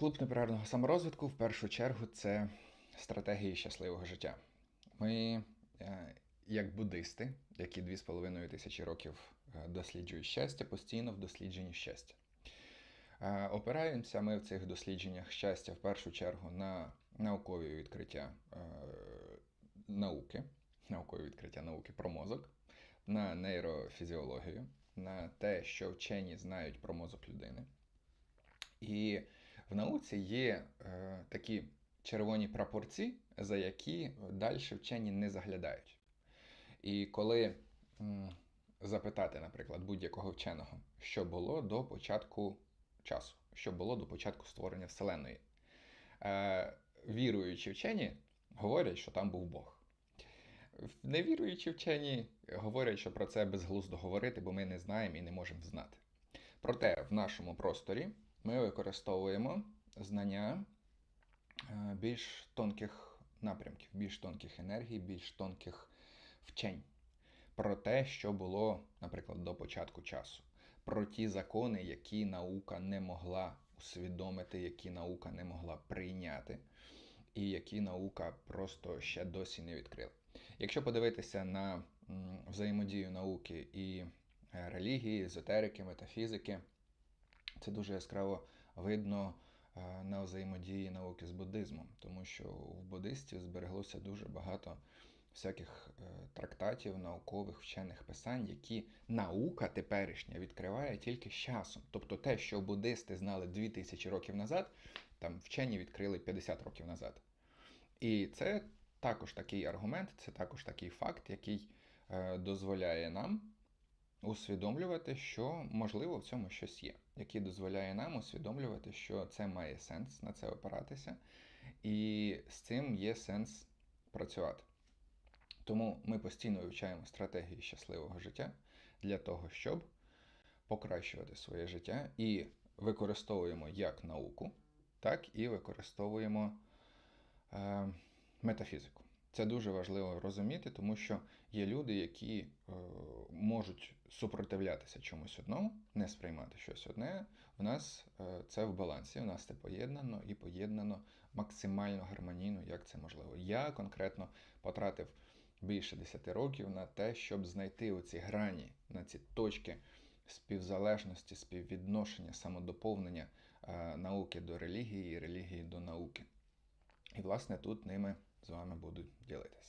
Клуб неперервного саморозвитку в першу чергу це стратегії щасливого життя. Ми, е, як буддисти, які 2,5 тисячі років е, досліджують щастя, постійно в дослідженні щастя. Е, Опираємося ми в цих дослідженнях щастя в першу чергу на наукові відкриття науки, наукові відкриття науки про мозок, на нейрофізіологію, на те, що вчені знають про мозок людини. І в науці є е, такі червоні прапорці, за які далі вчені не заглядають. І коли м, запитати, наприклад, будь-якого вченого, що було до початку часу, що було до початку створення Вселеної, е, віруючі вчені говорять, що там був Бог. Невіруючі вчені говорять, що про це безглуздо говорити, бо ми не знаємо і не можемо знати. Проте в нашому просторі ми використовуємо знання е, більш тонких напрямків, більш тонких енергій, більш тонких вчень про те, що було, наприклад, до початку часу, про ті закони, які наука не могла усвідомити, які наука не могла прийняти, і які наука просто ще досі не відкрила. Якщо подивитися на взаємодію науки і е, релігії, езотерики, метафізики, це дуже яскраво видно е, на взаємодії науки з буддизмом, тому що в буддистів збереглося дуже багато всяких е, трактатів, наукових вчених писань, які наука теперішня відкриває тільки з часом. Тобто те, що буддисти знали 2000 років назад, там вчені відкрили 50 років назад. І це також такий аргумент, це також такий факт, який е, дозволяє нам усвідомлювати, що можливо в цьому щось є, який дозволяє нам усвідомлювати, що це має сенс на це опиратися, і з цим є сенс працювати. Тому ми постійно вивчаємо стратегії щасливого життя для того, щоб покращувати своє життя і використовуємо як науку, так і використовуємо е, метафізику. Це дуже важливо розуміти, тому що є люди, які е, можуть супротивлятися чомусь одному, не сприймати щось одне. В нас е, це в балансі, у нас це поєднано і поєднано максимально гармонійно, як це можливо. Я конкретно потратив більше 10 років на те, щоб знайти оці грані, на ці точки співзалежності, співвідношення, самодоповнення е, науки до релігії і релігії до науки. І, власне, тут ними з вами буду ділитися.